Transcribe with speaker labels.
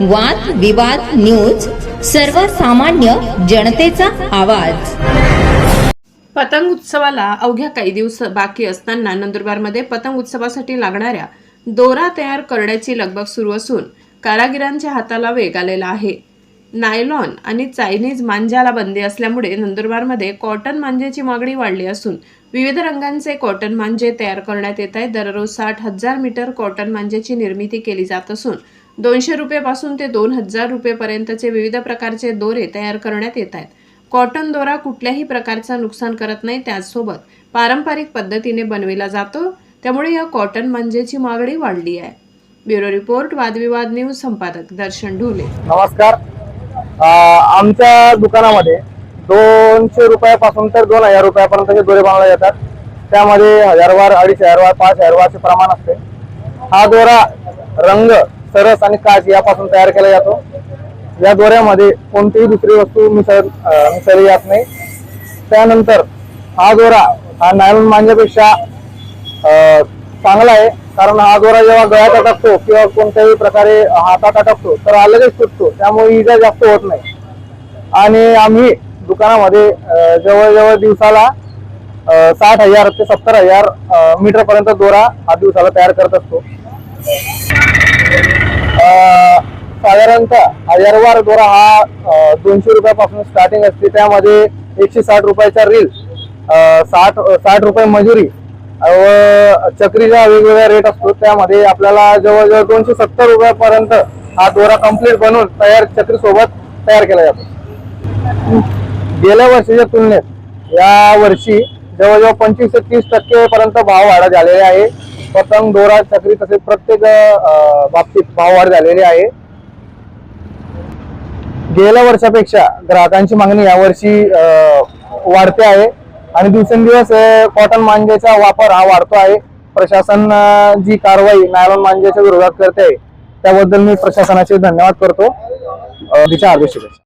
Speaker 1: वाद विवाद न्यूज सर्वसामान्य जनतेचा आवाज.
Speaker 2: पतंग उत्सवाला अवघ्या काही दिवस बाकी असताना नंदुरबारमध्ये पतंग उत्सवासाठी लागणाऱ्या दोरा तयार करण्याची लगबग सुरू असून कारागिरांच्या हाताला वेग आलेला आहे. नायलॉन आणि चायनीज मांजाला बंदी असल्यामुळे नंदुरबारमध्ये कॉटन मांजेची मागणी वाढली असून विविध रंगांचे कॉटन मांजे तयार करण्यात येत आहेत. दररोज साठ हजार मीटर कॉटन मांजेची निर्मिती केली जात असून दोनशे रुपयेपासून ते दोन हजार रुपयेपर्यंतचे विविध प्रकारचे दोरे तयार करण्यात येत आहेत. कॉटन दोरा कुठल्याही प्रकारचा नुकसान करत नाही त्याचसोबत पारंपरिक पद्धतीने बनविला जातो. त्यामुळे या कॉटन मांजेची मागणी वाढली आहे. ब्युरो रिपोर्ट वादविवाद न्यूज संपादक दर्शन ढोले.
Speaker 3: नमस्कार. आमच्या दुकानामध्ये दोनशे रुपयापासून तर दोन हजार रुपयापर्यंतचे दोरे बनवले जातात. त्यामध्ये हजारवार अडीच हजारवार पाच हजारवारचे प्रमाण असते. हा दोरा रंग सरस आणि काच यापासून तयार केला जातो. या दोऱ्यामध्ये कोणतीही दुसरी वस्तू मिसळ मिसळली जात नाही. त्यानंतर हा दोरा हा नायलॉन मांजापेक्षा चांगला आहे. कारण हा दोरा जेव्हा गळ्यात अटकतो किंवा कोणत्याही प्रकारे हातात अटकतो तर अलगच तुटतो. त्यामुळे इजा जास्त होत नाही. आणि आम्ही दुकानामध्ये जवळजवळ दिवसाला साठ हजार ते सत्तर हजार मीटरपर्यंत दोरा हा दिवसाला तयार करत असतो. साधारणतः हजारवार दोरा हा दोनशे रुपयापासून स्टार्टिंग असते. त्यामध्ये एकशे साठ रुपयाचा रील साठ साठ रुपये मजुरी व चक्रीचा वेगवेगळा रेट असतो. त्यामध्ये आपल्याला जवळजवळ दोनशे सत्तर रुपयापर्यंत हा दोरा कंप्लीट बनवून तयार चक्री सोबत तयार केला जातो. गेल्या वर्षीच्या तुलनेत या वर्षी जवळजवळ पंचवीस ते तीस टक्के पर्यंत भाव वाढ झालेले आहे. पतंग दोरा चक्री तसेच प्रत्येक बाबतीत भाव वाढ झालेली आहे. गेल्या वर्षापेक्षा ग्राहकांची मागणी यावर्षी वाढते आहे. आणि दिवसेंदिवस कॉटन मांजेचा वापर हा वाढतो आहे. प्रशासन जी कारवाई नायलॉन मांजेच्या विरोधात करते आहे त्याबद्दल मी प्रशासनाचे धन्यवाद करतो. तिच्या आदेश